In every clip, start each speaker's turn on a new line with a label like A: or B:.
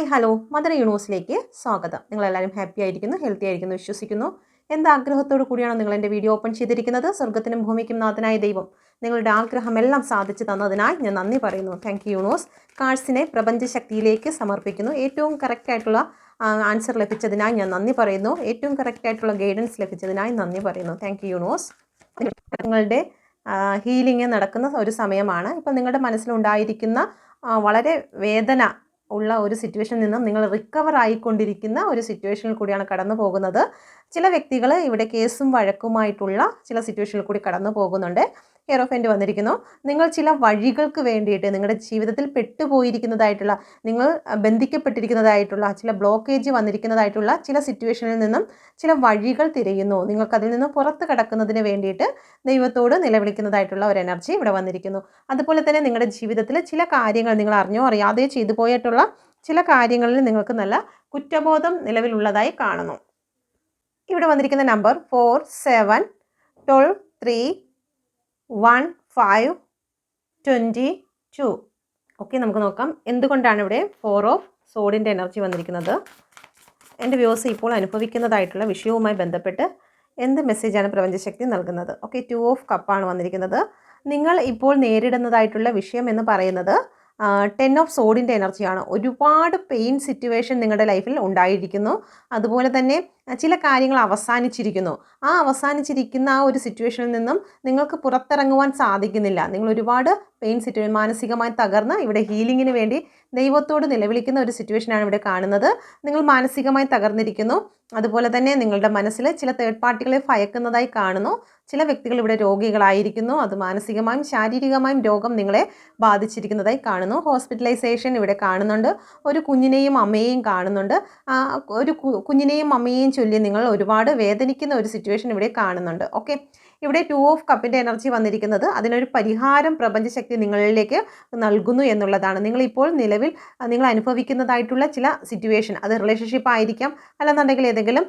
A: Hi hello mother യൂണിവേഴ്സിലേക്ക് സ്വാഗതം. നിങ്ങളെല്ലാവരും happy ആയിരിക്കുന്നു ഹെൽത്തി ആയിരിക്കുന്നു വിശ്വസിക്കുന്നു. എന്താഗ്രഹത്തോടു കൂടിയാണ് നിങ്ങൾ എന്റെ വീഡിയോ ഓപ്പൺ ചെയ്തിരിക്കുന്നത്? സ്വർഗത്തിനും ഭൂമിക്കും നാഥനായ ദൈവം നിങ്ങളുടെ ആഗ്രഹമെല്ലാം സാധിച്ചു തന്നതിനായി ഞാൻ നന്ദി പറയുന്നു. താങ്ക് യു യൂണിവേഴ്സ് കാഴ്സിനെ പ്രപഞ്ചശക്തിയിലേക്ക് സമർപ്പിക്കുന്നു. ഏറ്റവും കറക്റ്റായിട്ടുള്ള ആൻസർ ലഭിച്ചതിനായി ഞാൻ നന്ദി പറയുന്നു. ഏറ്റവും കറക്റ്റായിട്ടുള്ള ഗൈഡൻസ് ലഭിച്ചതിനായി നന്ദി പറയുന്നു. താങ്ക് യു യൂണിവേഴ്സ് നിങ്ങളുടെ ഹീലിംഗ് നടക്കുന്ന ഒരു സമയമാണ്. ഇപ്പം നിങ്ങളുടെ മനസ്സിലുണ്ടായിരിക്കുന്ന വളരെ വേദന ഉള്ള ഒരു സിറ്റുവേഷനിൽ നിന്നും നിങ്ങൾ റിക്കവർ ആയിക്കൊണ്ടിരിക്കുന്ന ഒരു സിറ്റുവേഷനിൽ കൂടിയാണ് കടന്നു പോകുന്നത്. ചില വ്യക്തികൾ ഇവിടെ കേസും വഴക്കുമായിട്ടുള്ള ചില സിറ്റുവേഷനിൽ കൂടി കടന്നു പോകുന്നുണ്ട്. എൻഡ് വന്നിരിക്കുന്നു. നിങ്ങൾ ചില വഴികൾക്ക് വേണ്ടിയിട്ട് നിങ്ങളുടെ ജീവിതത്തിൽ പെട്ടുപോയിരിക്കുന്നതായിട്ടുള്ള നിങ്ങൾ ബന്ധിക്കപ്പെട്ടിരിക്കുന്നതായിട്ടുള്ള ചില ബ്ലോക്കേജ് വന്നിരിക്കുന്നതായിട്ടുള്ള ചില സിറ്റുവേഷനിൽ നിന്നും ചില വഴികൾ തിരയുന്നു. നിങ്ങൾക്ക് അതിൽ നിന്ന് പുറത്ത് കടക്കുന്നതിന് വേണ്ടിയിട്ട് ദൈവത്തോട് നിലവിളിക്കുന്നതായിട്ടുള്ള ഒരു എനർജി ഇവിടെ വന്നിരിക്കുന്നു. അതുപോലെ തന്നെ നിങ്ങളുടെ ജീവിതത്തിൽ ചില കാര്യങ്ങൾ നിങ്ങൾ അറിഞ്ഞോ അറിയാതെ ചെയ്തു പോയിട്ടുള്ള ചില കാര്യങ്ങളിൽ നിങ്ങൾക്ക് നല്ല കുറ്റബോധം നിലവിലുള്ളതായി കാണുന്നു. ഇവിടെ വന്നിരിക്കുന്ന number four seven twelve three one five twenty two. Okay നമുക്ക് നോക്കാം. എന്തുകൊണ്ടാണ് ഇവിടെ ഫോർ ഓഫ് സോഡിന്റെ എനർജി വന്നിരിക്കുന്നത്? എന്റെ വ്യൂസ് ഇപ്പോൾ അനുഭവിക്കുന്നതായിട്ടുള്ള വിഷയവുമായി ബന്ധപ്പെട്ട് എന്ത് മെസ്സേജാണ് പ്രപഞ്ചശക്തി നൽകുന്നത്? ഓക്കെ ടു ഓഫ് കപ്പാണ് വന്നിരിക്കുന്നത്. നിങ്ങൾ ഇപ്പോൾ നേരിടുന്നതായിട്ടുള്ള വിഷയം എന്ന് പറയുന്നത് ടെൻ ഓഫ് സോഡിന്റെ എനർജിയാണ്. ഒരുപാട് പെയിൻ സിറ്റുവേഷൻ നിങ്ങളുടെ ലൈഫിൽ ഉണ്ടായിരിക്കുന്നു. അതുപോലെ തന്നെ ചില കാര്യങ്ങൾ അവസാനിച്ചിരിക്കുന്നു. ആ അവസാനിച്ചിരിക്കുന്ന ആ ഒരു സിറ്റുവേഷനിൽ നിന്നും നിങ്ങൾക്ക് പുറത്തിറങ്ങുവാൻ സാധിക്കുന്നില്ല. നിങ്ങൾ ഒരുപാട് പെയിൻ സിറ്റുവേഷൻ മാനസികമായി തകർന്ന് ഇവിടെ ഹീലിങ്ങിന് വേണ്ടി ദൈവത്തോട് നിലവിളിക്കുന്ന ഒരു സിറ്റുവേഷനാണ് ഇവിടെ കാണുന്നത്. നിങ്ങൾ മാനസികമായി തകർന്നിരിക്കുന്നു. അതുപോലെ തന്നെ നിങ്ങളുടെ മനസ്സിൽ ചില തേർഡ് പാർട്ടികളെ ഭയക്കുന്നതായി കാണുന്നു. ചില വ്യക്തികൾ ഇവിടെ രോഗികളായിരിക്കുന്നു. അത് മാനസികമായും ശാരീരികമായും രോഗം നിങ്ങളെ ബാധിച്ചിരിക്കുന്നതായി കാണുന്നു. ഹോസ്പിറ്റലൈസേഷൻ ഇവിടെ കാണുന്നുണ്ട്. ഒരു കുഞ്ഞിനെയും അമ്മയെയും കാണുന്നുണ്ട്. ഒരു കുഞ്ഞിനെയും അമ്മയെയും ചൊല്ലി നിങ്ങൾ ഒരുപാട് വേദനിക്കുന്ന ഒരു സിറ്റുവേഷൻ ഇവിടെ കാണുന്നുണ്ട്. ഓക്കെ ഇവിടെ ടു ഓഫ് കപ്പിന്റെ എനർജി വന്നിരിക്കുന്നത് അതിനൊരു പരിഹാരം പ്രപഞ്ചശക്തി നിങ്ങളിലേക്ക് നൽകുന്നു എന്നുള്ളതാണ്. നിങ്ങളിപ്പോൾ നിലവിൽ നിങ്ങൾ അനുഭവിക്കുന്നതായിട്ടുള്ള ചില സിറ്റുവേഷൻ അത് റിലേഷൻഷിപ്പ് ആയിരിക്കാം അല്ലെന്നുണ്ടെങ്കിൽ ഏതെങ്കിലും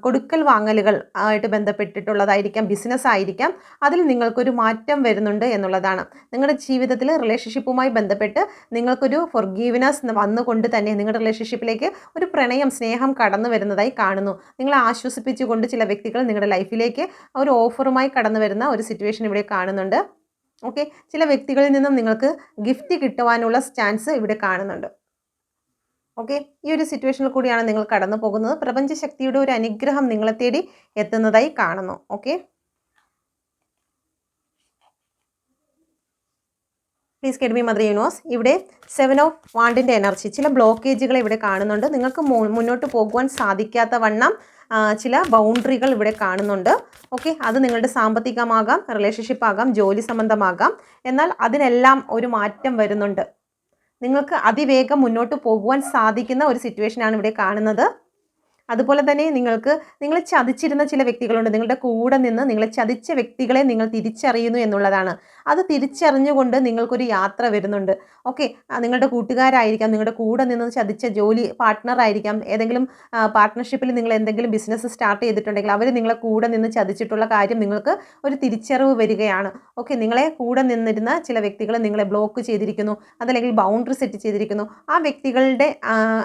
A: കൊടുക്കൽ വാങ്ങലുകൾ ആയിട്ട് ബന്ധപ്പെട്ടിട്ടുള്ളതായിരിക്കാം ബിസിനസ് ആയിരിക്കാം അതിൽ നിങ്ങൾക്കൊരു മാറ്റം വരുന്നുണ്ട് എന്നുള്ളതാണ്. നിങ്ങളുടെ ജീവിതത്തിൽ റിലേഷൻഷിപ്പുമായി ബന്ധപ്പെട്ട് നിങ്ങൾക്കൊരു ഫൊർഗീവ്നെസ് വന്നുകൊണ്ട് തന്നെ നിങ്ങളുടെ റിലേഷൻഷിപ്പിലേക്ക് ഒരു പ്രണയം സ്നേഹം കടന്നു വരുന്നതായി കാണുന്നു. നിങ്ങളെ ആശ്വസിപ്പിച്ചുകൊണ്ട് ചില വ്യക്തികൾ നിങ്ങളുടെ ലൈഫിലേക്ക് ഒരു ഓഫറുമായി കടന്നു വരുന്ന ഒരു സിറ്റുവേഷൻ ഇവിടെ കാണുന്നുണ്ട്. ഓക്കെ ചില വ്യക്തികളിൽ നിന്നും നിങ്ങൾക്ക് ഗിഫ്റ്റ് കിട്ടുവാനുള്ള ചാൻസ് ഇവിടെ കാണുന്നുണ്ട്. ഓക്കെ ഈ ഒരു സിറ്റുവേഷനിൽ കൂടിയാണ് നിങ്ങൾ കടന്നു പോകുന്നത്. പ്രപഞ്ചശക്തിയുടെ ഒരു അനുഗ്രഹം നിങ്ങളെ തേടി എത്തുന്നതായി കാണുന്നു. Okay please guide me mother universe ഇവിടെ സെവൻ ഓഫ് വാണ്ടിന്റെ എനർജി ചില ബ്ലോക്കേജുകൾ ഇവിടെ കാണുന്നുണ്ട്. നിങ്ങൾക്ക് മുന്നോട്ട് പോകുവാൻ സാധിക്കാത്ത വണ്ണം ചില ബൗണ്ടറികൾ ഇവിടെ കാണുന്നുണ്ട്. ഓക്കെ അത് നിങ്ങളുടെ സാമ്പത്തികമാകാം റിലേഷൻഷിപ്പ് ആകാം ജോലി സംബന്ധമാകാം. എന്നാൽ അതിനെല്ലാം ഒരു മാറ്റം വരുന്നുണ്ട്. നിങ്ങൾക്ക് അതിവേഗം മുന്നോട്ട് പോകുവാൻ സാധിക്കുന്ന ഒരു സിറ്റുവേഷനാണ് ഇവിടെ കാണുന്നത്. അതുപോലെ തന്നെ നിങ്ങൾക്ക് നിങ്ങളെ ചതിച്ചിരുന്ന ചില വ്യക്തികളുണ്ട്. നിങ്ങളുടെ കൂടെ നിന്ന് നിങ്ങളെ ചതിച്ച വ്യക്തികളെ നിങ്ങൾ തിരിച്ചറിയുന്നു എന്നുള്ളതാണ്. അത് തിരിച്ചറിഞ്ഞുകൊണ്ട് നിങ്ങൾക്കൊരു യാത്ര വരുന്നുണ്ട്. ഓക്കെ നിങ്ങളുടെ കൂട്ടുകാരായിരിക്കാം നിങ്ങളുടെ കൂടെ നിന്ന് ചതിച്ച ജോലി പാർട്ട്ണർ ആയിരിക്കാം. ഏതെങ്കിലും പാർട്ട്ണർഷിപ്പിൽ നിങ്ങൾ എന്തെങ്കിലും ബിസിനസ് സ്റ്റാർട്ട് ചെയ്തിട്ടുണ്ടെങ്കിൽ അവർ നിങ്ങളെ കൂടെ നിന്ന് ചതിച്ചിട്ടുള്ള കാര്യം നിങ്ങൾക്ക് ഒരു തിരിച്ചറിവ് വരികയാണ്. ഓക്കെ നിങ്ങളെ കൂടെ നിന്നിരുന്ന ചില വ്യക്തികൾ നിങ്ങളെ ബ്ലോക്ക് ചെയ്തിരിക്കുന്നു അതല്ലെങ്കിൽ ബൗണ്ടറി സെറ്റ് ചെയ്തിരിക്കുന്നു. ആ വ്യക്തികളുടെ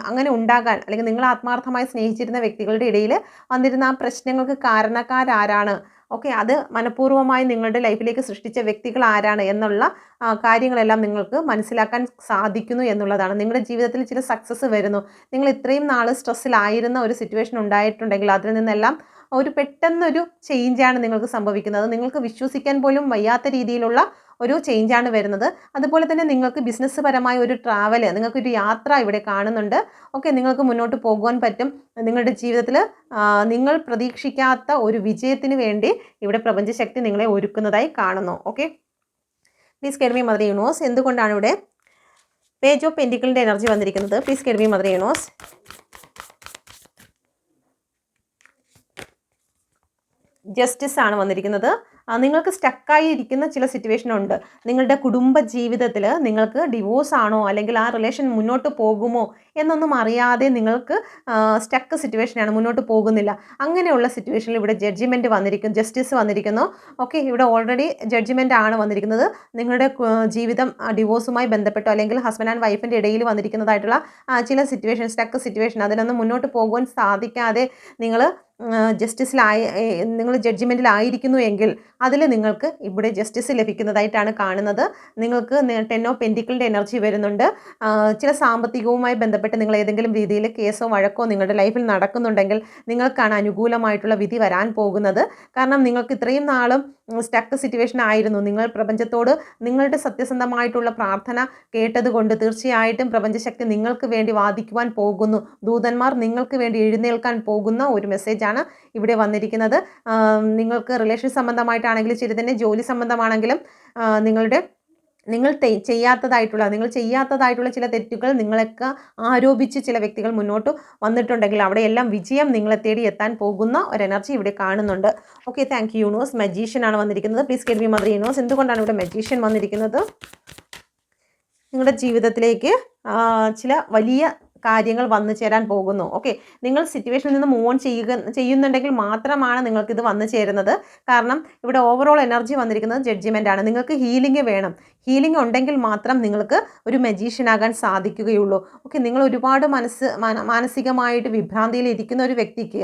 A: അങ്ങനെ ഉണ്ടാകാൻ അല്ലെങ്കിൽ നിങ്ങൾ ആത്മാർത്ഥമായി സ്നേഹിച്ചിരുന്ന വ്യക്തികളുടെ ഇടയിൽ വന്നിരുന്ന ആ പ്രശ്നങ്ങൾക്ക് കാരണക്കാരാരാണ്. ഓക്കെ അത് മനഃപൂർവമായി നിങ്ങളുടെ ലൈഫിലേക്ക് സൃഷ്ടിച്ച വ്യക്തികൾ ആരാണ് എന്നുള്ള കാര്യങ്ങളെല്ലാം നിങ്ങൾക്ക് മനസ്സിലാക്കാൻ സാധിക്കുന്നു എന്നുള്ളതാണ്. നിങ്ങളുടെ ജീവിതത്തിൽ ചില സക്സസ് വരുന്നു. നിങ്ങൾ ഇത്രയും നാൾ സ്ട്രെസ്സിലായിരുന്ന ഒരു സിറ്റുവേഷൻ ഉണ്ടായിട്ടുണ്ടെങ്കിൽ അതിൽ നിന്നെല്ലാം ഒരു പെട്ടെന്നൊരു ചേഞ്ചാണ് നിങ്ങൾക്ക് സംഭവിക്കുന്നത്. നിങ്ങൾക്ക് വിശ്വസിക്കാൻ പോലും വയ്യാത്ത രീതിയിലുള്ള ഒരു ചേഞ്ചാണ് വരുന്നത്. അതുപോലെ തന്നെ നിങ്ങൾക്ക് ബിസിനസ് പരമായ ഒരു ട്രാവൽ നിങ്ങൾക്കൊരു യാത്ര ഇവിടെ കാണുന്നുണ്ട്. ഓക്കെ നിങ്ങൾക്ക് മുന്നോട്ട് പോകുവാൻ പറ്റും. നിങ്ങളുടെ ജീവിതത്തിൽ നിങ്ങൾ പ്രതീക്ഷിക്കാത്ത ഒരു വിജയത്തിന് വേണ്ടി ഇവിടെ പ്രപഞ്ചശക്തി നിങ്ങളെ ഒരുക്കുന്നതായി കാണുന്നു. ഓക്കെ പ്ലീസ് കേൾവി മദർ യൂണിവേഴ്സ് എന്തുകൊണ്ടാണ് ഇവിടെ? പേജ് ഓഫ് പെന്റിക്കിളിന്റെ എനർജി വന്നിരിക്കുന്നത്. പ്ലീസ് കേൾവി മദർ യൂണിവേഴ്സ് ജസ്റ്റിസ് ആണ് വന്നിരിക്കുന്നത്. നിങ്ങൾക്ക് സ്റ്റക്കായി ഇരിക്കുന്ന ചില സിറ്റുവേഷൻ ഉണ്ട്. നിങ്ങളുടെ കുടുംബ ജീവിതത്തിൽ നിങ്ങൾക്ക് ഡിവോഴ്സ് ആണോ അല്ലെങ്കിൽ ആ റിലേഷൻ മുന്നോട്ട് പോകുമോ എന്നൊന്നും അറിയാതെ നിങ്ങൾക്ക് സ്റ്റക്ക് സിറ്റുവേഷനാണ് മുന്നോട്ട് പോകുന്നില്ല. അങ്ങനെയുള്ള സിറ്റുവേഷനിൽ ഇവിടെ ജഡ്ജിമെന്റ് വന്നിരിക്കും ജസ്റ്റിസ് വന്നിരിക്കുന്നു. ഓക്കെ ഇവിടെ ഓൾറെഡി ജഡ്ജിമെന്റ് ആണ് വന്നിരിക്കുന്നത്. നിങ്ങളുടെ ജീവിതം ഡിവോഴ്സുമായി ബന്ധപ്പെട്ടോ അല്ലെങ്കിൽ ഹസ്ബൻഡ് ആൻഡ് വൈഫിന്റെ ഇടയിൽ വന്നിരിക്കുന്നതായിട്ടുള്ള ചില സിറ്റുവേഷൻ സ്റ്റക്ക് സിറ്റുവേഷൻ അതിനൊന്നും മുന്നോട്ട് പോകുവാൻ സാധിക്കാതെ നിങ്ങൾ ജസ്റ്റിസിലായി നിങ്ങൾ ജഡ്ജിമെന്റിലായിരിക്കുന്നു എങ്കിൽ അതിൽ നിങ്ങൾക്ക് ഇവിടെ ജസ്റ്റിസ് ലഭിക്കുന്നതായിട്ടാണ് കാണുന്നത്. നിങ്ങൾക്ക് ടെൻ ഓഫ് പെന്റിക്കിളിന്റെ എനർജി വരുന്നുണ്ട്. ചില സാമ്പത്തികവുമായി ബന്ധപ്പെട്ട് നിങ്ങൾ ഏതെങ്കിലും രീതിയിൽ കേസോ വഴക്കോ നിങ്ങളുടെ ലൈഫിൽ നടക്കുന്നുണ്ടെങ്കിൽ നിങ്ങൾക്കാണ് അനുകൂലമായിട്ടുള്ള വിധി വരാൻ പോകുന്നത്. കാരണം നിങ്ങൾക്ക് ഇത്രയും നാളും സ്റ്റക്ക് സിറ്റുവേഷൻ ആയിരുന്നു. നിങ്ങൾ പ്രപഞ്ചത്തോട് നിങ്ങളുടെ സത്യസന്ധമായിട്ടുള്ള പ്രാർത്ഥന കേട്ടതുകൊണ്ട് തീർച്ചയായിട്ടും പ്രപഞ്ചശക്തി നിങ്ങൾക്ക് വേണ്ടി വാദിക്കുവാൻ പോകുന്നു. ദൂതന്മാർ നിങ്ങൾക്ക് വേണ്ടി എഴുന്നേൽക്കാൻ പോകുന്ന ഒരു മെസ്സേജാണ് ഇവിടെ വന്നിരിക്കുന്നത്. നിങ്ങൾക്ക് റിലേഷൻ സംബന്ധമായിട്ടാണെങ്കിലും ശരി തന്നെ ജോലി സംബന്ധമാണെങ്കിലും നിങ്ങളുടെ നിങ്ങൾ ചെയ്യാത്തതായിട്ടുള്ള നിങ്ങൾ ചെയ്യാത്തതായിട്ടുള്ള ചില തെറ്റുകൾ നിങ്ങളൊക്കെ ആരോപിച്ച് ചില വ്യക്തികൾ മുന്നോട്ട് വന്നിട്ടുണ്ടെങ്കിൽ അവിടെയെല്ലാം വിജയം നിങ്ങളെ തേടി എത്താൻ പോകുന്ന ഒരു എനർജി ഇവിടെ കാണുന്നുണ്ട്. Okay thank you universe magician ആണ് വന്നിരിക്കുന്നത്. Please guide be mother universe എന്തുകൊണ്ടാണ് ഇവിടെ മജീഷ്യൻ വന്നിരിക്കുന്നത്? നിങ്ങളുടെ ജീവിതത്തിലേക്ക് ചില വലിയ കാര്യങ്ങൾ വന്നു ചേരാൻ പോകുന്നു. ഓക്കെ നിങ്ങൾ സിറ്റുവേഷനിൽ നിന്ന് മൂവ് ഓൺ ചെയ്യുക ചെയ്യുന്നുണ്ടെങ്കിൽ മാത്രമാണ് നിങ്ങൾക്ക് ഇത് വന്നു ചേരുന്നത്. കാരണം ഇവിടെ ഓവറോൾ എനർജി വന്നിരിക്കുന്നത് ജഡ്ജ്മെന്റ് ആണ്. നിങ്ങൾക്ക് ഹീലിംഗ് വേണം. ഹീലിംഗ് ഉണ്ടെങ്കിൽ മാത്രം നിങ്ങൾക്ക് ഒരു മജീഷ്യനാകാൻ സാധിക്കുകയുള്ളൂ. ഓക്കെ നിങ്ങൾ ഒരുപാട് മനസ്സ് മാനസികമായിട്ട് വിഭ്രാന്തിയിൽ ഇരിക്കുന്ന ഒരു വ്യക്തിക്ക്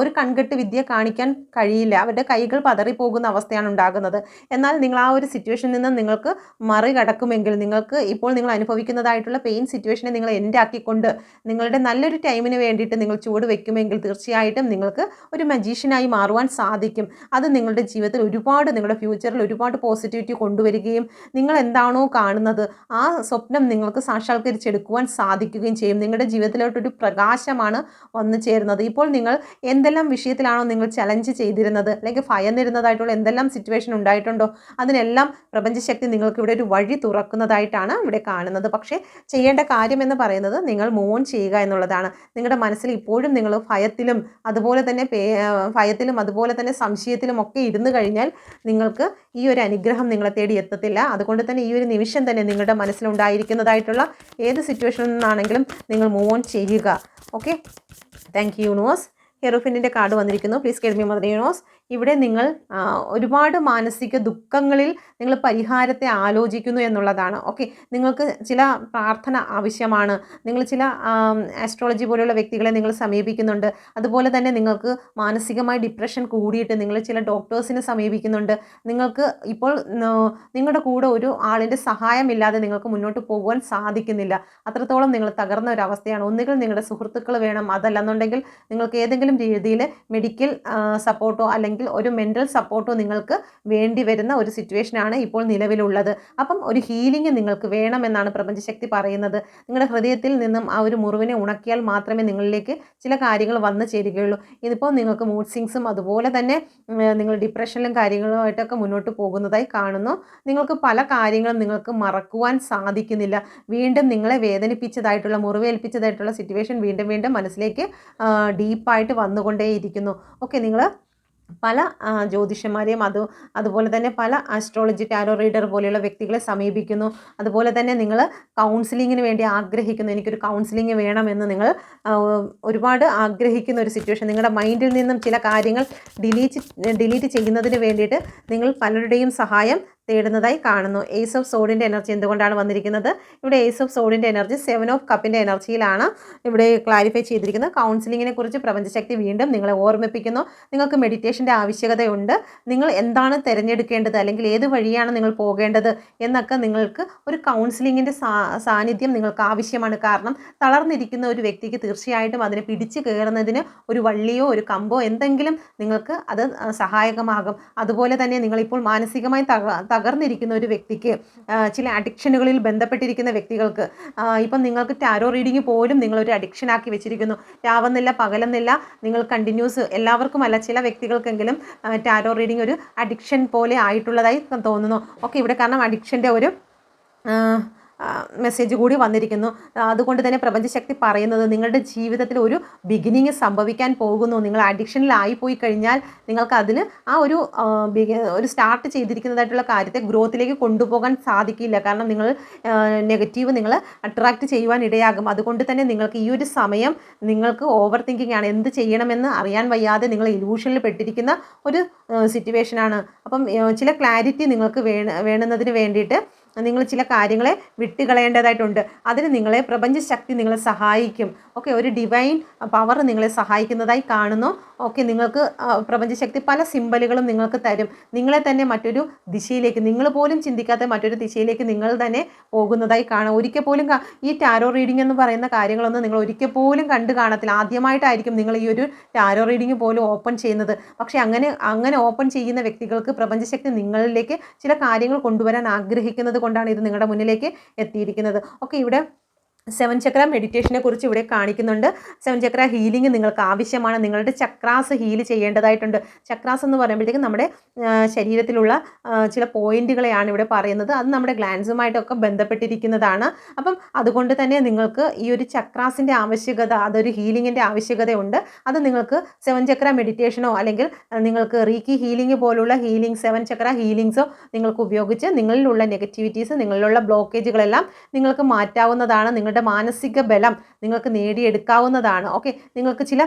A: ഒരു കൺകെട്ട് വിദ്യ കാണിക്കാൻ കഴിയില്ല. അവരുടെ കൈകൾ പതറിപ്പോകുന്ന അവസ്ഥയാണ് ഉണ്ടാകുന്നത്. എന്നാൽ നിങ്ങൾ ആ ഒരു സിറ്റുവേഷനിൽ നിന്ന് നിങ്ങൾക്ക് മറികടക്കുമെങ്കിൽ നിങ്ങൾക്ക് ഇപ്പോൾ നിങ്ങൾ അനുഭവിക്കുന്നതായിട്ടുള്ള പെയിൻ സിറ്റുവേഷനെ നിങ്ങൾ എൻഡ് ആക്കിക്കൊണ്ട് നിങ്ങളുടെ നല്ലൊരു ടൈമിന് വേണ്ടിയിട്ട് നിങ്ങൾ ചുവട് വെക്കുമെങ്കിൽ തീർച്ചയായിട്ടും നിങ്ങൾക്ക് ഒരു മജീഷ്യനായി മാറുവാൻ സാധിക്കും. അത് നിങ്ങളുടെ ജീവിതത്തിൽ ഒരുപാട് നിങ്ങളുടെ ഫ്യൂച്ചറിൽ ഒരുപാട് പോസിറ്റിവിറ്റി കൊണ്ടുവരികയും നിങ്ങൾ എന്താണോ കാണുന്നത് ആ സ്വപ്നം നിങ്ങൾക്ക് സാക്ഷാത്കരിച്ചെടുക്കുവാൻ സാധിക്കുകയും ചെയ്യും. നിങ്ങളുടെ ജീവിതത്തിലോട്ടൊരു പ്രകാശമാണ് വന്നു ചേരുന്നത്. ഇപ്പോൾ നിങ്ങൾ എന്തെല്ലാം വിഷയത്തിലാണോ നിങ്ങൾ ചലഞ്ച് ചെയ്തിരുന്നത്? അല്ലെങ്കിൽ ഭയന്നിരുന്നതായിട്ടുള്ള എന്തെല്ലാം സിറ്റുവേഷൻ ഉണ്ടായിട്ടുണ്ടോ? അതിനെല്ലാം പ്രപഞ്ചശക്തി നിങ്ങൾക്ക് ഇവിടെ ഒരു വഴി തുറക്കുന്നതായിട്ടാണ് ഇവിടെ കാണുന്നത്. പക്ഷേ ചെയ്യേണ്ട കാര്യം എന്ന് പറയുന്നത് നിങ്ങൾ മോൺ ചെയ്യുക എന്നുള്ളതാണ്. നിങ്ങളുടെ മനസ്സിൽ ഇപ്പോഴും നിങ്ങൾ ഭയത്തിലും അതുപോലെ തന്നെ ഭയത്തിലും അതുപോലെ തന്നെ സംശയത്തിലും ഒക്കെ ഇരുന്ന് കഴിഞ്ഞാൽ നിങ്ങൾക്ക് ഈ ഒരു അനുഗ്രഹം നിങ്ങളെ തേടി എത്തത്തില്ല. അതുകൊണ്ട് തന്നെ ഈ ഒരു നിമിഷം തന്നെ നിങ്ങളുടെ മനസ്സിലുണ്ടായിരിക്കുന്നതായിട്ടുള്ള ഏത് സിറ്റുവേഷനിൽ നിന്നാണെങ്കിലും നിങ്ങൾ മൂവ് ഓൺ ചെയ്യുക. ഓക്കെ താങ്ക് യു യൂണിവേഴ്സ് ഹെറോഫിന്റെ കാർഡ് വന്നിരിക്കുന്നു. Please guide me mother universe ഇവിടെ നിങ്ങൾ ഒരുപാട് മാനസിക ദുഃഖങ്ങളിൽ നിങ്ങൾ പരിഹാരത്തെ ആലോചിക്കുന്നു എന്നുള്ളതാണ്. ഓക്കെ. നിങ്ങൾക്ക് ചില പ്രാർത്ഥന ആവശ്യമാണ്. നിങ്ങൾ ചില ആസ്ട്രോളജി പോലെയുള്ള വ്യക്തികളെ നിങ്ങൾ സമീപിക്കുന്നുണ്ട്. അതുപോലെ തന്നെ നിങ്ങൾക്ക് മാനസികമായി ഡിപ്രഷൻ കൂടിയിട്ട് നിങ്ങൾ ചില ഡോക്ടേഴ്സിനെ സമീപിക്കുന്നുണ്ട്. നിങ്ങൾക്ക് ഇപ്പോൾ നിങ്ങളുടെ കൂടെ ഒരു ആളിന്റെ സഹായമില്ലാതെ നിങ്ങൾക്ക് മുന്നോട്ട് പോകുവാൻ സാധിക്കുന്നില്ല. അത്രത്തോളം നിങ്ങൾ തകർന്ന ഒരു അവസ്ഥയാണ് ഒന്നുകിൽ നിങ്ങളുടെ സുഹൃത്തുക്കൾ വേണം. അതല്ലെന്നുണ്ടെങ്കിൽ നിങ്ങൾക്ക് ഏതെങ്കിലും രീതിയിൽ മെഡിക്കൽ സപ്പോർട്ടോ അല്ലെങ്കിൽ ഒരു മെന്റൽ സപ്പോർട്ടോ നിങ്ങൾക്ക് വേണ്ടി വരുന്ന ഒരു സിറ്റുവേഷനാണ് ഇപ്പോൾ നിലവിലുള്ളത്. അപ്പം ഒരു ഹീലിംഗ് നിങ്ങൾക്ക് വേണമെന്നാണ് പ്രപഞ്ചശക്തി പറയുന്നത്. നിങ്ങളുടെ ഹൃദയത്തിൽ നിന്നും ആ ഒരു മുറിവിനെ ഉണക്കിയാൽ മാത്രമേ നിങ്ങളിലേക്ക് ചില കാര്യങ്ങൾ വന്നു ചേരുകയുള്ളൂ. ഇതിപ്പോൾ നിങ്ങൾക്ക് മൂഡ് സിങ്സും അതുപോലെ തന്നെ നിങ്ങൾ ഡിപ്രഷനിലും കാര്യങ്ങളുമായിട്ടൊക്കെ മുന്നോട്ട് പോകുന്നതായി കാണുന്നു. നിങ്ങൾക്ക് പല കാര്യങ്ങളും നിങ്ങൾക്ക് മറക്കുവാൻ സാധിക്കുന്നില്ല. വീണ്ടും നിങ്ങളെ വേദനിപ്പിച്ചതായിട്ടുള്ള മുറിവേൽപ്പിച്ചതായിട്ടുള്ള സിറ്റുവേഷൻ വീണ്ടും വീണ്ടും മനസ്സിലേക്ക് ഡീപ്പായിട്ട് വന്നുകൊണ്ടേയിരിക്കുന്നു. ഓക്കെ നിങ്ങൾ പല ജ്യോതിഷന്മാരെയും അത് അതുപോലെ തന്നെ പല ആസ്ട്രോളജി ടാരോ റീഡർ പോലെയുള്ള വ്യക്തികളെ സമീപിക്കുന്നു. അതുപോലെ തന്നെ നിങ്ങൾ കൗൺസിലിങ്ങിന് വേണ്ടി ആഗ്രഹിക്കുന്നു. എനിക്കൊരു കൗൺസിലിംഗ് വേണമെന്ന് നിങ്ങൾ ഒരുപാട് ആഗ്രഹിക്കുന്ന ഒരു സിറ്റുവേഷൻ നിങ്ങളുടെ മൈൻഡിൽ നിന്നും ചില കാര്യങ്ങൾ ഡിലീറ്റ് ഡിലീറ്റ് ചെയ്യുന്നതിന് വേണ്ടിയിട്ട് നിങ്ങൾ പലരുടെയും സഹായം തേടുന്നതായി കാണുന്നു. ഏസ് ഓഫ് സോഡിന്റെ എനർജി എന്തുകൊണ്ടാണ് വന്നിരിക്കുന്നത്? ഇവിടെ ഏസ് ഓഫ് സോഡിന്റെ എനർജി സെവൻ ഓഫ് കപ്പിന്റെ എനർജിയിലാണ് ഇവിടെ ക്ലാരിഫൈ ചെയ്തിരിക്കുന്നത്. കൗൺസിലിങ്ങിനെ കുറിച്ച് പ്രപഞ്ചശക്തി വീണ്ടും നിങ്ങളെ ഓർമ്മിപ്പിക്കുന്നു. നിങ്ങൾക്ക് മെഡിറ്റേഷന്റെ ആവശ്യകതയുണ്ട്. നിങ്ങൾ എന്താണ് തിരഞ്ഞെടുക്കേണ്ടത്? അല്ലെങ്കിൽ ഏത് വഴിയാണ് നിങ്ങൾ പോകേണ്ടത്? എന്നൊക്കെ നിങ്ങൾക്ക് ഒരു കൗൺസിലിങ്ങിന്റെ സാന്നിധ്യം നിങ്ങൾക്ക് ആവശ്യമാണ്. കാരണം തളർന്നിരിക്കുന്ന ഒരു വ്യക്തിക്ക് തീർച്ചയായിട്ടും അതിനെ പിടിച്ചു കയറുന്നതിന് ഒരു വള്ളിയോ ഒരു കമ്പോ എന്തെങ്കിലും നിങ്ങൾക്ക് അത് സഹായകമാകും. അതുപോലെ തന്നെ നിങ്ങളിപ്പോൾ മാനസികമായി തക തകർന്നിരിക്കുന്ന ഒരു വ്യക്തിക്ക് ചില അഡിക്ഷനുകളിൽ ബന്ധപ്പെട്ടിരിക്കുന്ന വ്യക്തികൾക്ക് ഇപ്പം നിങ്ങൾക്ക് ടാരോ റീഡിങ് പോലും നിങ്ങളൊരു അഡിക്ഷനാക്കി വെച്ചിരിക്കുന്നു. രാവുന്നില്ല പകലെന്നില്ല നിങ്ങൾ കണ്ടിന്യൂസ് എല്ലാവർക്കും അല്ല ചില വ്യക്തികൾക്കെങ്കിലും ടാരോ റീഡിങ് ഒരു അഡിക്ഷൻ പോലെ ആയിട്ടുള്ളതായി തോന്നുന്നു. ഓക്കെ ഇവിടെ കാരണം അഡിക്ഷന്റെ ഒരു മെസ്സേജ് കൂടി വന്നിരിക്കുന്നു. അതുകൊണ്ട് തന്നെ പ്രപഞ്ചശക്തി പറയുന്നത് നിങ്ങളുടെ ജീവിതത്തിൽ ഒരു ബിഗിനിങ് സംഭവിക്കാൻ പോകുന്നു. നിങ്ങൾ അഡിക്ഷനിലായി പോയി കഴിഞ്ഞാൽ നിങ്ങൾക്ക് അതിന് ആ ഒരു ഒരു സ്റ്റാർട്ട് ചെയ്തിരിക്കുന്നതായിട്ടുള്ള കാര്യത്തെ ഗ്രോത്തിലേക്ക് കൊണ്ടുപോകാൻ സാധിക്കില്ല. കാരണം നിങ്ങൾ നെഗറ്റീവ് നിങ്ങൾ അട്രാക്റ്റ് ചെയ്യുവാൻ ഇടയാകും. അതുകൊണ്ട് തന്നെ നിങ്ങൾക്ക് ഈ ഒരു സമയം നിങ്ങൾക്ക് ഓവർ തിങ്കിങ് ആണ്. എന്ത് ചെയ്യണമെന്ന് അറിയാൻ വയ്യാതെ നിങ്ങൾ ഇലൂഷനിൽ പെട്ടിരിക്കുന്ന ഒരു സിറ്റുവേഷനാണ് അപ്പം ചില ക്ലാരിറ്റി നിങ്ങൾക്ക് വേണ വേണുന്നതിന് വേണ്ടിയിട്ട് നിങ്ങൾ ചില കാര്യങ്ങളെ വിട്ടുകളയേണ്ടതായിട്ടുണ്ട്. അതിന് നിങ്ങളെ പ്രപഞ്ചശക്തി നിങ്ങളെ സഹായിക്കും. ഓക്കെ ഒരു ഡിവൈൻ പവർ നിങ്ങളെ സഹായിക്കുന്നതായി കാണുന്നു. ഓക്കെ നിങ്ങൾക്ക് പ്രപഞ്ചശക്തി പല സിമ്പലുകളും നിങ്ങൾക്ക് തരും. നിങ്ങളെ തന്നെ മറ്റൊരു ദിശയിലേക്ക് നിങ്ങൾ പോലും ചിന്തിക്കാത്ത മറ്റൊരു ദിശയിലേക്ക് നിങ്ങൾ തന്നെ പോകുന്നതായി കാണാം. ഒരിക്കൽ പോലും ഈ ടാരോ റീഡിംഗ് എന്ന് പറയുന്ന കാര്യങ്ങളൊന്നും നിങ്ങൾ ഒരിക്കൽ പോലും കണ്ടു കാണത്തില്ല. ആദ്യമായിട്ടായിരിക്കും നിങ്ങൾ ഈ ഒരു ടാരോ റീഡിംഗ് പോലും ഓപ്പൺ ചെയ്യുന്നത്. പക്ഷേ അങ്ങനെ അങ്ങനെ ഓപ്പൺ ചെയ്യുന്ന വ്യക്തികൾക്ക് പ്രപഞ്ചശക്തി നിങ്ങളിലേക്ക് ചില കാര്യങ്ങൾ കൊണ്ടുവരാൻ ആഗ്രഹിക്കുന്നത് കൊണ്ടാണ് ഇത് നിങ്ങളുടെ മുന്നിലേക്ക് എത്തിയിരിക്കുന്നത്. ഓക്കെ ഇവിടെ സെവൻ ചക്ര മെഡിറ്റേഷനെ കുറിച്ച് ഇവിടെ കാണിക്കുന്നുണ്ട്. സെവൻ ചക്ര ഹീലിംഗ് നിങ്ങൾക്ക് ആവശ്യമാണ്. നിങ്ങളുടെ ചക്രാസ് ഹീൽ ചെയ്യേണ്ടതായിട്ടുണ്ട്. ചക്രാസ് എന്ന് പറയുമ്പോഴത്തേക്കും നമ്മുടെ ശരീരത്തിലുള്ള ചില പോയിന്റുകളെയാണ് ഇവിടെ പറയുന്നത്. അത് നമ്മുടെ ഗ്ലാൻസുമായിട്ടൊക്കെ ബന്ധപ്പെട്ടിരിക്കുന്നതാണ്. അപ്പം അതുകൊണ്ട് തന്നെ നിങ്ങൾക്ക് ഈ ഒരു ചക്രാസിന്റെ ആവശ്യകത അതൊരു ഹീലിങ്ങിന്റെ ആവശ്യകതയുണ്ട്. അത് നിങ്ങൾക്ക് സെവൻ ചക്ര മെഡിറ്റേഷനോ അല്ലെങ്കിൽ നിങ്ങൾക്ക് റീക്കി ഹീലിംഗ് പോലുള്ള ഹീലിംഗ് സെവൻ ചക്ര ഹീലിംഗ്സോ നിങ്ങൾക്ക് ഉപയോഗിച്ച് നിങ്ങളിലുള്ള നെഗറ്റിവിറ്റീസ് നിങ്ങളിലുള്ള ബ്ലോക്കേജുകളെല്ലാം നിങ്ങൾക്ക് മാറ്റാവുന്നതാണ്. നിങ്ങളുടെ മാനസിക ബലം നിങ്ങൾക്ക് നേടിയെടുക്കാവുന്നതാണ്. ഓക്കെ നിങ്ങൾക്ക് ചില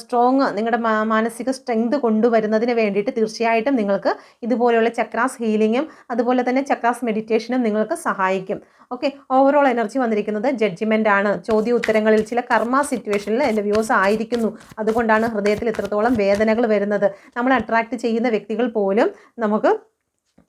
A: സ്ട്രോങ് നിങ്ങളുടെ മാനസിക സ്ട്രെങ്ത് കൊണ്ടുവരുന്നതിന് വേണ്ടിയിട്ട് തീർച്ചയായിട്ടും നിങ്ങൾക്ക് ഇതുപോലെയുള്ള ചക്രാസ് ഹീലിങ്ങും അതുപോലെ തന്നെ ചക്രാസ് മെഡിറ്റേഷനും നിങ്ങൾക്ക് സഹായിക്കും. ഓക്കെ ഓവറോൾ എനർജി വന്നിരിക്കുന്നത് ജഡ്ജിമെന്റ് ആണ്. ചോദ്യ ഉത്തരങ്ങളിൽ ചില കർമ്മ സിറ്റുവേഷനിൽ എന്റെ വ്യൂസ് ആയിരിക്കുന്നു. അതുകൊണ്ടാണ് ഹൃദയത്തിൽ ഇത്രത്തോളം വേദനകൾ വരുന്നത്. നമ്മൾ അട്രാക്റ്റ് ചെയ്യുന്ന വ്യക്തികൾ പോലും നമുക്ക്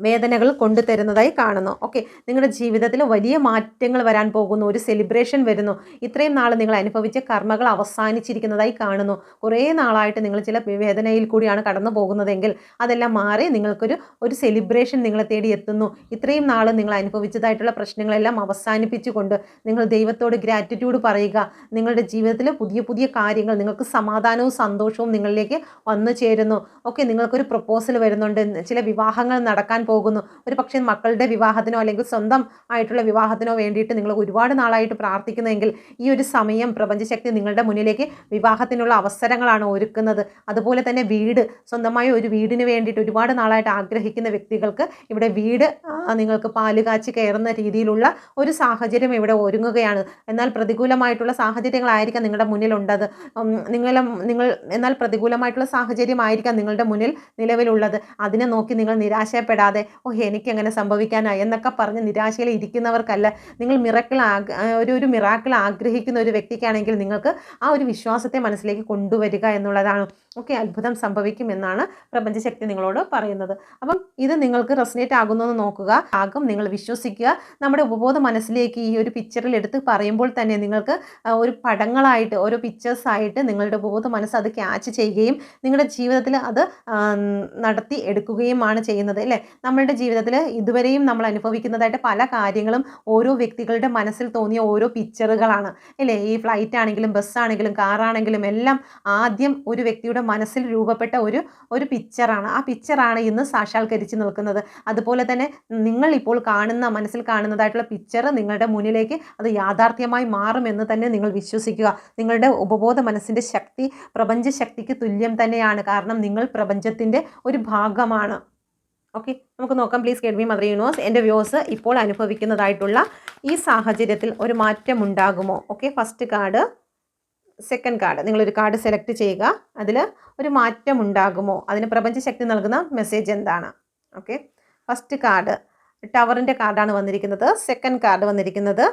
A: വേദനകൾ കൊണ്ടുതരുന്നതായി കാണുന്നു. ഓക്കെ നിങ്ങളുടെ ജീവിതത്തിൽ വലിയ മാറ്റങ്ങൾ വരാൻ പോകുന്നു. ഒരു സെലിബ്രേഷൻ വരുന്നു. ഇത്രയും നാൾ നിങ്ങൾ അനുഭവിച്ച കർമ്മകൾ അവസാനിച്ചിരിക്കുന്നതായി കാണുന്നു. കുറേ നാളായിട്ട് നിങ്ങൾ ചില വേദനയിൽ കൂടിയാണ് കടന്നു പോകുന്നതെങ്കിൽ അതെല്ലാം മാറി നിങ്ങൾക്കൊരു ഒരു സെലിബ്രേഷൻ നിങ്ങളെ തേടി എത്തുന്നു. ഇത്രയും നാൾ നിങ്ങൾ അനുഭവിച്ചതായിട്ടുള്ള പ്രശ്നങ്ങളെല്ലാം അവസാനിപ്പിച്ചുകൊണ്ട് നിങ്ങൾ ദൈവത്തോട് ഗ്രാറ്റിറ്റ്യൂഡ് പറയുക. നിങ്ങളുടെ ജീവിതത്തിൽ പുതിയ പുതിയ കാര്യങ്ങൾ നിങ്ങൾക്ക് സമാധാനവും സന്തോഷവും നിങ്ങളിലേക്ക് വന്നു ചേരുന്നു. ഓക്കെ നിങ്ങൾക്കൊരു പ്രപ്പോസൽ വരുന്നുണ്ട്. ചില വിവാഹങ്ങൾ നടക്കാൻ പോകുന്നു. ഒരു പക്ഷേ മക്കളുടെ വിവാഹത്തിനോ അല്ലെങ്കിൽ സ്വന്തം ആയിട്ടുള്ള വിവാഹത്തിനോ വേണ്ടിയിട്ട് നിങ്ങൾ ഒരുപാട് നാളായിട്ട് പ്രാർത്ഥിക്കുന്നെങ്കിൽ ഈ ഒരു സമയം പ്രപഞ്ചശക്തി നിങ്ങളുടെ മുന്നിലേക്ക് വിവാഹത്തിനുള്ള അവസരങ്ങളാണ് ഒരുക്കുന്നത്. അതുപോലെ തന്നെ വീട് സ്വന്തമായ ഒരു വീടിന് വേണ്ടിയിട്ട് ഒരുപാട് നാളായിട്ട് ആഗ്രഹിക്കുന്ന വ്യക്തികൾക്ക് ഇവിടെ വീട് നിങ്ങൾക്ക് പാൽ കാച്ചി കയറുന്ന രീതിയിലുള്ള ഒരു സാഹചര്യം ഇവിടെ ഒരുങ്ങുകയാണ്. എന്നാൽ പ്രതികൂലമായിട്ടുള്ള സാഹചര്യങ്ങളായിരിക്കാം നിങ്ങളുടെ മുന്നിലുണ്ടത്. നിങ്ങളെ നിങ്ങൾ എന്നാൽ പ്രതികൂലമായിട്ടുള്ള സാഹചര്യമായിരിക്കാം നിങ്ങളുടെ മുന്നിൽ നിലവിലുള്ളത്. അതിനെ നോക്കി നിങ്ങൾ നിരാശപ്പെടാതെ ഓ എനിക്ക് എങ്ങനെ സംഭവിക്കാനായി എന്നൊക്കെ പറഞ്ഞ് നിരാശയിൽ ഇരിക്കുന്നവർക്കല്ല. നിങ്ങൾ മിറക്കിൾ ഒരു ഒരു മിറാക്കിൾ ആഗ്രഹിക്കുന്ന ഒരു വ്യക്തിക്കാണെങ്കിൽ നിങ്ങൾക്ക് ആ ഒരു വിശ്വാസത്തെ മനസ്സിലേക്ക് കൊണ്ടുവരിക എന്നുള്ളതാണ്. ഓക്കെ അത്ഭുതം സംഭവിക്കും എന്നാണ് പ്രപഞ്ചശക്തി നിങ്ങളോട് പറയുന്നത്. അപ്പം ഇത് നിങ്ങൾക്ക് റെസിനേറ്റ് ആകുന്നു എന്ന് നോക്കുക. ആകും നിങ്ങൾ വിശ്വസിക്കുക. നമ്മുടെ ഉപബോധ മനസ്സിലേക്ക് ഈ ഒരു പിക്ചറിൽ എടുത്ത് പറയുമ്പോൾ തന്നെ നിങ്ങൾക്ക് ഒരു പടങ്ങളായിട്ട് ഓരോ പിക്ചേഴ്സ് ആയിട്ട് നിങ്ങളുടെ ഉപബോധ മനസ്സ് അത് ക്യാച്ച് ചെയ്യുകയും നിങ്ങളുടെ ജീവിതത്തിൽ അത് നടത്തി എടുക്കുകയുമാണ് ചെയ്യുന്നത് അല്ലേ? നമ്മളുടെ ജീവിതത്തിൽ ഇതുവരെയും നമ്മൾ അനുഭവിക്കുന്നതായിട്ട് പല കാര്യങ്ങളും ഓരോ വ്യക്തികളുടെ മനസ്സിൽ തോന്നിയ ഓരോ പിക്ചറുകളാണ്. അല്ലേ? ഈ ഫ്ലൈറ്റ് ആണെങ്കിലും ബസ്സാണെങ്കിലും കാറാണെങ്കിലും എല്ലാം ആദ്യം ഒരു വ്യക്തിയുടെ മനസ്സിൽ രൂപപ്പെട്ട ഒരു ഒരു പിക്ചറാണ് ആ പിക്ചറാണ് ഇന്ന് സാക്ഷാത്കരിച്ച് നിൽക്കുന്നത്. അതുപോലെ തന്നെ നിങ്ങൾ ഇപ്പോൾ കാണുന്ന മനസ്സിൽ കാണുന്നതായിട്ടുള്ള പിക്ചർ നിങ്ങളുടെ മുന്നിലേക്ക് അത് യാഥാർത്ഥ്യമായി മാറുമെന്ന് തന്നെ നിങ്ങൾ വിശ്വസിക്കുക. നിങ്ങളുടെ ഉപബോധ മനസ്സിന്റെ ശക്തി പ്രപഞ്ച ശക്തിക്ക് തുല്യം തന്നെയാണ്. കാരണം നിങ്ങൾ പ്രപഞ്ചത്തിന്റെ ഒരു ഭാഗമാണ്. ഓക്കെ നമുക്ക് നോക്കാം. പ്ലീസ് കേൾവി മദർ യൂണിവേഴ്സ് എന്റെ വ്യൂസ് ഇപ്പോൾ അനുഭവിക്കുന്നതായിട്ടുള്ള ഈ സാഹചര്യത്തിൽ ഒരു മാറ്റം ഉണ്ടാകുമോ? Okay first card second card നിങ്ങളൊരു കാർഡ് സെലക്ട് ചെയ്യുക. അതിൽ ഒരു മാറ്റം ഉണ്ടാകുമോ? അതിന് പ്രപഞ്ചശക്തി നൽകുന്ന മെസ്സേജ് എന്താണ്? ഓക്കെ ഫസ്റ്റ് കാർഡ് ടവറിന്റെ കാർഡാണ് വന്നിരിക്കുന്നത്. സെക്കൻഡ് കാർഡ് വന്നിരിക്കുന്നത്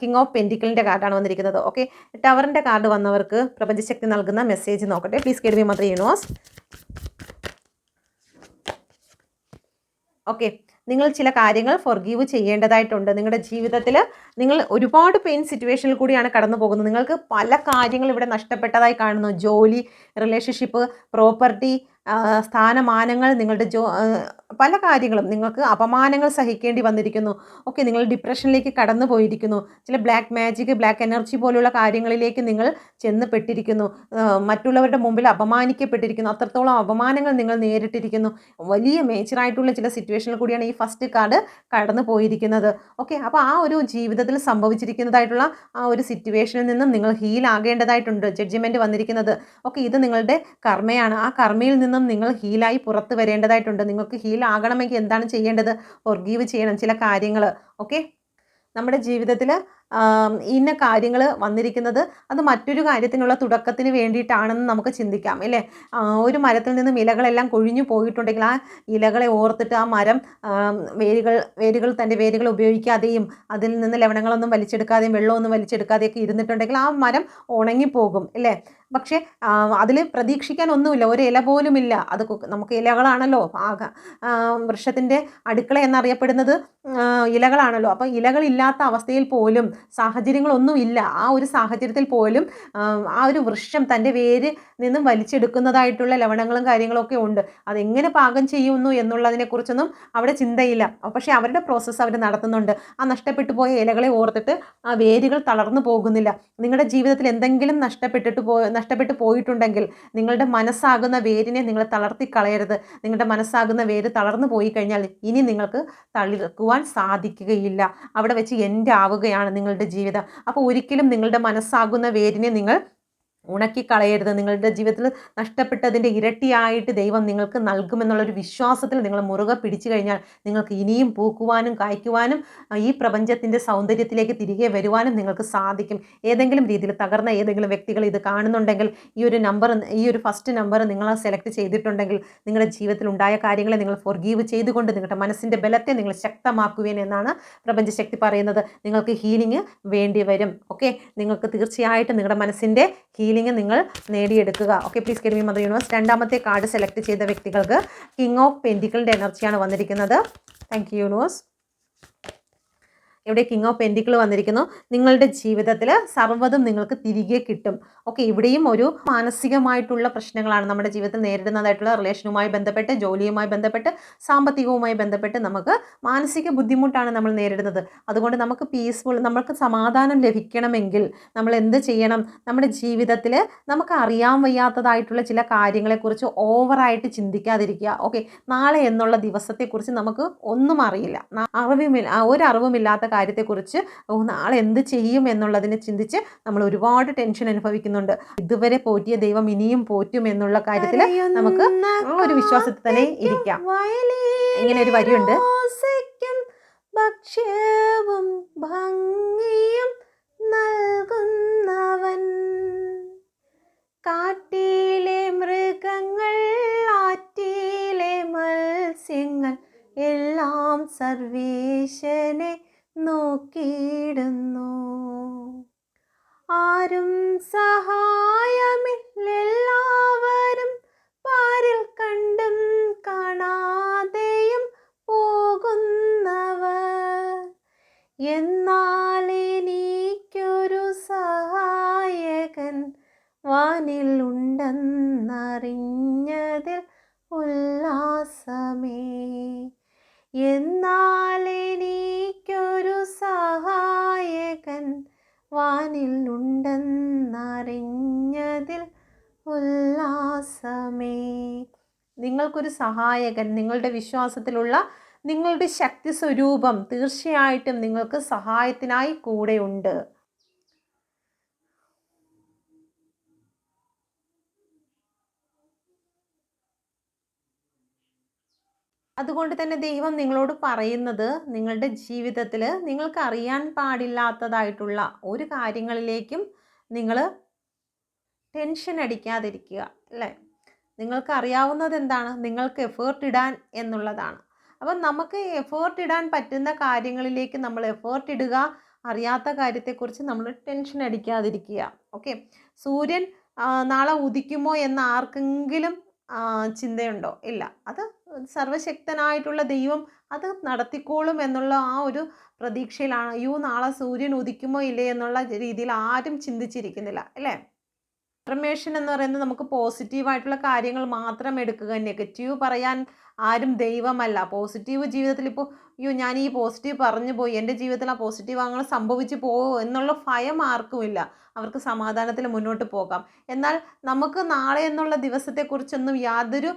A: കിങ് ഓഫ് പെന്റിക്കിളിന്റെ കാർഡാണ് വന്നിരിക്കുന്നത്. ഓക്കെ ടവറിന്റെ കാർഡ് വന്നവർക്ക് പ്രപഞ്ചശക്തി നൽകുന്ന മെസ്സേജ് നോക്കട്ടെ. പ്ലീസ് കേൾവി മദർ യൂണിവേഴ്സ് ഓക്കെ നിങ്ങൾ ചില കാര്യങ്ങൾ ഫോർഗീവ് ചെയ്യേണ്ടതായിട്ടുണ്ട്. നിങ്ങളുടെ ജീവിതത്തിൽ നിങ്ങൾ ഒരുപാട് പെയിൻ സിറ്റുവേഷനിൽ കൂടിയാണ് കടന്നു പോകുന്നത്. നിങ്ങൾക്ക് പല കാര്യങ്ങൾ ഇവിടെ നഷ്ടപ്പെട്ടതായി കാണുന്നു. ജോലി റിലേഷൻഷിപ്പ് പ്രോപ്പർട്ടി സ്ഥാനമാനങ്ങൾ നിങ്ങളുടെ ജോ പല കാര്യങ്ങളും നിങ്ങൾക്ക് അപമാനങ്ങൾ സഹിക്കേണ്ടി വന്നിരിക്കുന്നു. ഓക്കെ നിങ്ങൾ ഡിപ്രഷനിലേക്ക് കടന്നു പോയിരിക്കുന്നു. ചില ബ്ലാക്ക് മാജിക് ബ്ലാക്ക് എനർജി പോലുള്ള കാര്യങ്ങളിലേക്ക് നിങ്ങൾ ചെന്ന് പെട്ടിരിക്കുന്നു. മറ്റുള്ളവരുടെ മുമ്പിൽ അപമാനിക്കപ്പെട്ടിരിക്കുന്നു. അത്രത്തോളം അപമാനങ്ങൾ നിങ്ങൾ നേരിട്ടിരിക്കുന്നു. വലിയ മേച്ചറായിട്ടുള്ള ചില സിറ്റുവേഷനിൽ കൂടിയാണ് ഈ ഫസ്റ്റ് കാർഡ് കടന്നു പോയിരിക്കുന്നത്. ഓക്കെ അപ്പോൾ ആ ഒരു ജീവിതത്തിൽ സംഭവിച്ചിരിക്കുന്നതായിട്ടുള്ള ആ ഒരു സിറ്റുവേഷനിൽ നിന്നും നിങ്ങൾ ഹീൽ ആകേണ്ടതായിട്ടുണ്ട്. ജഡ്ജ്മെന്റ് വന്നിരിക്കുന്നത്. ഓക്കെ ഇത് നിങ്ങളുടെ കർമ്മയാണ്. ആ കർമ്മയിൽ നിന്നും നിങ്ങൾ ഹീലായി പുറത്ത് വരേണ്ടതായിട്ടുണ്ട്. നിങ്ങൾക്ക് ഹീൽ ആകണമെങ്കിൽ എന്താണ് ചെയ്യേണ്ടത്? ഒർഗീവ് ചെയ്യണം ചില കാര്യങ്ങൾ ഓക്കെ? നമ്മുടെ ജീവിതത്തിൽ ഇന്ന കാര്യങ്ങൾ വന്നിരിക്കുന്നത് അത് മറ്റൊരു കാര്യത്തിനുള്ള തുടക്കത്തിന് വേണ്ടിയിട്ടാണെന്ന് നമുക്ക് ചിന്തിക്കാം അല്ലേ? ഒരു മരത്തിൽ നിന്നും ഇലകളെല്ലാം കൊഴിഞ്ഞു പോയിട്ടുണ്ടെങ്കിൽ ആ ഇലകളെ ഓർത്തിട്ട് ആ മരം വേരുകൾ വേരുകൾ തന്റെ വേരുകൾ ഉപയോഗിക്കാതെയും അതിൽ നിന്ന് ലവണങ്ങളൊന്നും വലിച്ചെടുക്കാതെയും വെള്ളമൊന്നും വലിച്ചെടുക്കാതെയൊക്കെ ഇരുന്നിട്ടുണ്ടെങ്കിൽ ആ മരം ഉണങ്ങിപ്പോകും അല്ലേ? പക്ഷേ അതിൽ പ്രതീക്ഷിക്കാൻ ഒന്നുമില്ല. ഒരു ഇല പോലുമില്ല. അത് നമുക്ക് ഇലകളാണല്ലോ. ആകെ വൃക്ഷത്തിന്റെ അടുക്കള എന്നറിയപ്പെടുന്നത് ഇലകളാണല്ലോ. അപ്പോൾ ഇലകളില്ലാത്ത അവസ്ഥയിൽ പോലും സാഹചര്യങ്ങളൊന്നുമില്ല. ആ ഒരു സാഹചര്യത്തിൽ പോലും ആ ഒരു വൃക്ഷം തന്റെ വേര് നിന്നും വലിച്ചെടുക്കുന്നതായിട്ടുള്ള ലവണങ്ങളും കാര്യങ്ങളൊക്കെ ഉണ്ട്. അതെങ്ങനെ പാകം ചെയ്യുന്നു എന്നുള്ളതിനെക്കുറിച്ചൊന്നും അവിടെ ചിന്തയില്ല. പക്ഷേ അവരുടെ പ്രോസസ്സ് അവർ നടത്തുന്നുണ്ട്. ആ നഷ്ടപ്പെട്ടു പോയ ഇലകളെ ഓർത്തിട്ട് ആ വേരുകൾ തളർന്നു പോകുന്നില്ല. നിങ്ങളുടെ ജീവിതത്തിൽ എന്തെങ്കിലും നഷ്ടപ്പെട്ടിട്ട് പോ നഷ്ടപ്പെട്ടു പോയിട്ടുണ്ടെങ്കിൽ നിങ്ങളുടെ മനസ്സാകുന്ന വേരിനെ നിങ്ങൾ തളർത്തി കളയരുത് നിങ്ങളുടെ മനസ്സാകുന്ന വേര് തളർന്നു പോയി കഴിഞ്ഞാൽ ഇനി നിങ്ങൾക്ക് തളിർക്കുവാൻ സാധിക്കുകയില്ല. അവിടെ വെച്ച് എന്റെ ആവുകയാണ് നിങ്ങളുടെ ജീവിതം. അപ്പോൾ ഒരിക്കലും നിങ്ങളുടെ മനസ്സാകുന്ന വേരിനെ നിങ്ങൾ ഉണക്കിക്കളയരുത്. നിങ്ങളുടെ ജീവിതത്തിൽ നഷ്ടപ്പെട്ടതിന്റെ ഇരട്ടിയായിട്ട് ദൈവം നിങ്ങൾക്ക് നൽകുമെന്നുള്ളൊരു വിശ്വാസത്തിൽ നിങ്ങൾ മുറുകെ പിടിച്ചു കഴിഞ്ഞാൽ നിങ്ങൾക്ക് ഇനിയും പൂക്കുവാനും കായ്ക്കുവാനും ഈ പ്രപഞ്ചത്തിന്റെ സൗന്ദര്യത്തിലേക്ക് തിരികെ വരുവാനും നിങ്ങൾക്ക് സാധിക്കും. ഏതെങ്കിലും രീതിയിൽ തകർന്ന ഏതെങ്കിലും വ്യക്തികൾ ഇത് കാണുന്നുണ്ടെങ്കിൽ ഈ ഒരു നമ്പർ ഈ ഒരു ഫസ്റ്റ് നമ്പർ നിങ്ങൾ സെലക്ട് ചെയ്തിട്ടുണ്ടെങ്കിൽ നിങ്ങളുടെ ജീവിതത്തിൽ ഉണ്ടായ കാര്യങ്ങളെ നിങ്ങൾ ഫോർഗീവ് ചെയ്തുകൊണ്ട് നിങ്ങളുടെ മനസ്സിന്റെ ബലത്തെ നിങ്ങൾ ശക്തമാക്കുവേൻ എന്നാണ് പ്രപഞ്ചശക്തി പറയുന്നത്. നിങ്ങൾക്ക് ഹീലിംഗ് വേണ്ടി വരും. ഓക്കെ നിങ്ങൾക്ക് തീർച്ചയായിട്ടും നിങ്ങളുടെ മനസ്സിന്റെ ഹീലിംഗ് ഫീലിംഗ് നിങ്ങൾ നേടിയെടുക്കുക. Okay please guide me mother universe രണ്ടാമത്തെ കാർഡ് സെലക്ട് ചെയ്ത വ്യക്തികൾക്ക് കിങ് ഓഫ് പെന്റിക്കളുടെ എനർജിയാണ് വന്നിരിക്കുന്നത്. താങ്ക് യു യൂണിവേഴ്സ് ഇവിടെ കിങ് ഓഫ് പെന്റിക്കിൾ വന്നിരിക്കുന്നു. നിങ്ങളുടെ ജീവിതത്തിൽ സർവതും നിങ്ങൾക്ക് തിരികെ കിട്ടും. ഓക്കെ ഇവിടെയും ഒരു മാനസികമായിട്ടുള്ള പ്രശ്നങ്ങളാണ് നമ്മുടെ ജീവിതത്തിൽ നേരിടുന്നതായിട്ടുള്ള റിലേഷനുമായി ബന്ധപ്പെട്ട് ജോലിയുമായി ബന്ധപ്പെട്ട് സാമ്പത്തികവുമായി ബന്ധപ്പെട്ട് നമുക്ക് മാനസിക ബുദ്ധിമുട്ടാണ് നമ്മൾ നേരിടുന്നത്. അതുകൊണ്ട് നമുക്ക് പീസ്ഫുൾ നമുക്ക് സമാധാനം ലഭിക്കണമെങ്കിൽ നമ്മൾ എന്ത് ചെയ്യണം? നമ്മുടെ ജീവിതത്തിൽ നമുക്ക് അറിയാൻ വയ്യാത്തതായിട്ടുള്ള ചില കാര്യങ്ങളെക്കുറിച്ച് ഓവറായിട്ട് ചിന്തിക്കാതിരിക്കുക. ഓക്കെ നാളെ എന്നുള്ള ദിവസത്തെക്കുറിച്ച് നമുക്ക് ഒന്നും അറിയില്ല. അറിവുമില്ല ഒരു കാര്യത്തെക്കുറിച്ച് ഓ നാളെ എന്ത് ചെയ്യും എന്നുള്ളതിനെ ചിന്തിച്ച് നമ്മൾ ഒരുപാട് ടെൻഷൻ അനുഭവിക്കുന്നുണ്ട്. ഇതുവരെ പോറ്റിയ ദൈവം ഇനിയും പോറ്റും എന്നുള്ള കാര്യത്തിൽ നമുക്ക് ഒരു വിശ്വാസത്തിൽ തന്നെ ഇരിക്കാം. ഇങ്ങനെ ഒരു വരിയുണ്ട് ഭക്ഷ്യവും ഭംഗിയും നൽകുന്നവൻ. കാട്ടിലെ മൃഗങ്ങൾ ആറ്റിലെ മത്സ്യങ്ങൾ എല്ലാം സർവേശനെ നോക്കിയിടുന്നു. ആരും സഹായമില്ലെല്ലാവരും പാരിൽ കണ്ടും കാണാതെയും പോകുന്നവർ. എന്നാൽ എനിക്കൊരു സഹായകൻ വാനിൽ ഉണ്ടെന്നറിഞ്ഞതിൽ ഉല്ലാസമേ. എന്നാൽ സഹായകൻ വാനിൽ ഉണ്ടെന്നറിഞ്ഞതിൽ ഉല്ലാസമേ. നിങ്ങൾക്കൊരു സഹായകൻ നിങ്ങളുടെ വിശ്വാസത്തിലുള്ള നിങ്ങളുടെ ശക്തി സ്വരൂപം തീർച്ചയായിട്ടും നിങ്ങൾക്ക് സഹായത്തിനായി കൂടെയുണ്ട്. അതുകൊണ്ട് തന്നെ ദൈവം നിങ്ങളോട് പറയുന്നത് നിങ്ങളുടെ ജീവിതത്തിൽ നിങ്ങൾക്ക് അറിയാൻ പാടില്ലാത്തതായിട്ടുള്ള ഒരു കാര്യങ്ങളിലേക്കും നിങ്ങൾ ടെൻഷൻ അടിക്കാതിരിക്കുക അല്ലേ? നിങ്ങൾക്ക് അറിയാവുന്നത് എന്താണ്? നിങ്ങൾക്ക് എഫേർട്ട് ഇടാൻ എന്നുള്ളതാണ്. അപ്പം നമുക്ക് എഫേർട്ട് ഇടാൻ പറ്റുന്ന കാര്യങ്ങളിലേക്ക് നമ്മൾ എഫേർട്ട് ഇടുക അറിയാത്ത കാര്യത്തെക്കുറിച്ച് നമ്മൾ ടെൻഷൻ അടിക്കാതിരിക്കുക ഓക്കെ സൂര്യൻ നാളെ ഉദിക്കുമോ എന്ന് ആർക്കെങ്കിലും ചിന്തയുണ്ടോ? ഇല്ല. അത് സർവശക്തനായിട്ടുള്ള ദൈവം അത് നടത്തിക്കോളും എന്നുള്ള ആ ഒരു പ്രതീക്ഷയിലാണ്. അയ്യോ നാളെ സൂര്യൻ ഉദിക്കുമോ ഇല്ലേ എന്നുള്ള രീതിയിൽ ആരും ചിന്തിച്ചിരിക്കുന്നില്ല അല്ലേ? അഫർമേഷൻ എന്ന് പറയുന്നത് നമുക്ക് പോസിറ്റീവായിട്ടുള്ള കാര്യങ്ങൾ മാത്രം എടുക്കുക നെഗറ്റീവ് പറയാൻ ആരും ദൈവമല്ല. പോസിറ്റീവ് ജീവിതത്തിൽ ഇപ്പോൾ അയ്യോ ഞാൻ ഈ പോസിറ്റീവ് പറഞ്ഞു പോയി എന്റെ ജീവിതത്തിൽ ആ പോസിറ്റീവ് അങ്ങനെ സംഭവിച്ചു പോകുമോ എന്നുള്ള ഭയം ആർക്കുമില്ല അവർക്ക് സമാധാനത്തിൽ മുന്നോട്ട് പോകാം. എന്നാൽ നമുക്ക് നാളെ എന്നുള്ള ദിവസത്തെക്കുറിച്ചൊന്നും യാതൊരു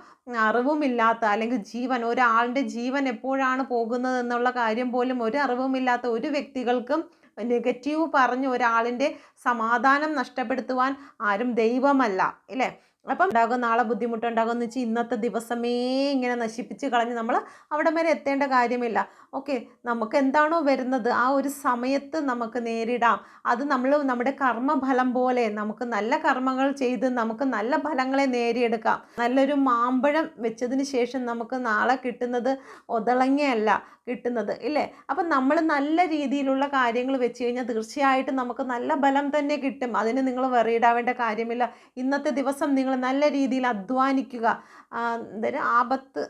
A: അറിവുമില്ലാത്ത അല്ലെങ്കിൽ ജീവൻ ഒരാളുടെ ജീവൻ എപ്പോഴാണ് പോകുന്നത് എന്നുള്ള കാര്യം പോലും ഒരു അറിവുമില്ലാത്ത ഒരു വ്യക്തികൾക്കും നെഗറ്റീവ് പറഞ്ഞ് ഒരാളിന്റെ സമാധാനം നഷ്ടപ്പെടുത്തുവാൻ ആരും ദൈവമല്ല ഇല്ലേ? അപ്പം ഉണ്ടാകും നാളെ ബുദ്ധിമുട്ടുണ്ടാകുമെന്ന് വെച്ചാൽ ഇന്നത്തെ ദിവസമേ ഇങ്ങനെ നശിപ്പിച്ച് കളഞ്ഞ് നമ്മൾ അവിടെ വരെ എത്തേണ്ട കാര്യമില്ല. ഓക്കെ നമുക്ക് എന്താണോ വരുന്നത്? ആ ഒരു സമയത്ത് നമുക്ക് നേരിടാം. അത് നമ്മൾ നമ്മുടെ കർമ്മഫലം പോലെ നമുക്ക് നല്ല കർമ്മങ്ങൾ ചെയ്ത് നമുക്ക് നല്ല ഫലങ്ങളെ നേടിയെടുക്കാം. നല്ലൊരു മാമ്പഴം വെച്ചതിന് ശേഷം നമുക്ക് നാളെ കിട്ടുന്നത് ഒതളങ്ങയല്ല കിട്ടുന്നത് ഇല്ലേ? അപ്പം നമ്മൾ നല്ല രീതിയിലുള്ള കാര്യങ്ങൾ വെച്ച് കഴിഞ്ഞാൽ തീർച്ചയായിട്ടും നമുക്ക് നല്ല ഫലം തന്നെ കിട്ടും. അതിന് നിങ്ങൾ വെറിയിടാവേണ്ട കാര്യമില്ല. ഇന്നത്തെ ദിവസം നിങ്ങൾ നല്ല രീതിയിൽ അധ്വാനിക്കുക. എന്തായാലും ആപത്ത്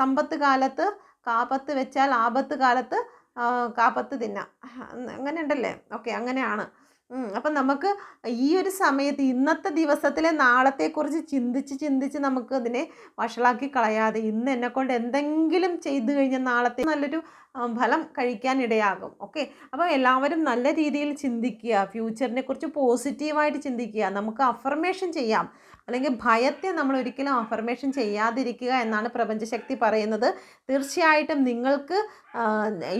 A: സമ്പത്ത് കാലത്ത് കാപ്പത്ത് വെച്ചാൽ ആപത്ത് കാലത്ത് കാപ്പത്ത് തിന്നാം. അങ്ങനെ ഉണ്ടല്ലേ ഓക്കെ അങ്ങനെയാണ്. അപ്പം നമുക്ക് ഈ ഒരു സമയത്ത് ഇന്നത്തെ ദിവസത്തിലെ നാളത്തെക്കുറിച്ച് ചിന്തിച്ച് ചിന്തിച്ച് നമുക്ക് അതിനെ വഷളാക്കി കളയാതെ ഇന്ന് എന്നെക്കൊണ്ട് എന്തെങ്കിലും ചെയ്തു കഴിഞ്ഞാൽ നാളത്തെ നല്ലൊരു ഫലം കഴിക്കാൻ ഇടയാകും ഓക്കെ? അപ്പോൾ എല്ലാവരും നല്ല രീതിയിൽ ചിന്തിക്കുക ഫ്യൂച്ചറിനെ കുറിച്ച് പോസിറ്റീവായിട്ട് ചിന്തിക്കുക നമുക്ക് അഫർമേഷൻ ചെയ്യാം. അല്ലെങ്കിൽ ഭയത്തെ നമ്മൾ ഒരിക്കലും അഫർമേഷൻ ചെയ്യാതിരിക്കുക എന്നാണ് പ്രപഞ്ചശക്തി പറയുന്നത്. തീർച്ചയായിട്ടും നിങ്ങൾക്ക്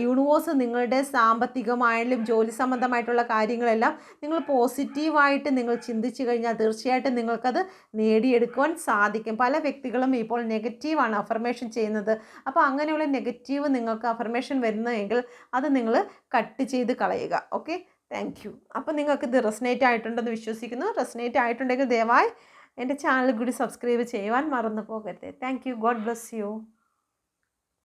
A: യൂണിവേഴ്സ് നിങ്ങളുടെ സാമ്പത്തികമായാലും ജോലി സംബന്ധമായിട്ടുള്ള കാര്യങ്ങളെല്ലാം നിങ്ങൾ പോസിറ്റീവായിട്ട് നിങ്ങൾ ചിന്തിച്ചു കഴിഞ്ഞാൽ തീർച്ചയായിട്ടും നിങ്ങൾക്കത് നേടിയെടുക്കുവാൻ സാധിക്കും. പല വ്യക്തികളും ഇപ്പോൾ നെഗറ്റീവാണ് അഫർമേഷൻ ചെയ്യുന്നത്. അപ്പോൾ അങ്ങനെയുള്ള നെഗറ്റീവ് നിങ്ങൾക്ക് അഫർമേഷൻ വരുന്നതെങ്കിൽ അത് നിങ്ങൾ കട്ട് ചെയ്ത് കളയുക. ഓക്കെ താങ്ക് യു അപ്പോൾ നിങ്ങൾക്ക് ഇത് റെസ്നേറ്റ് ആയിട്ടുണ്ടെന്ന് വിശ്വസിക്കുന്നു. റെസ്നേറ്റ് ആയിട്ടുണ്ടെങ്കിൽ ദയവായി എന്റെ ചാനൽ കൂടി സബ്സ്ക്രൈബ് ചെയ്യുവാൻ മറന്നു പോകരുത്. Thank you God bless you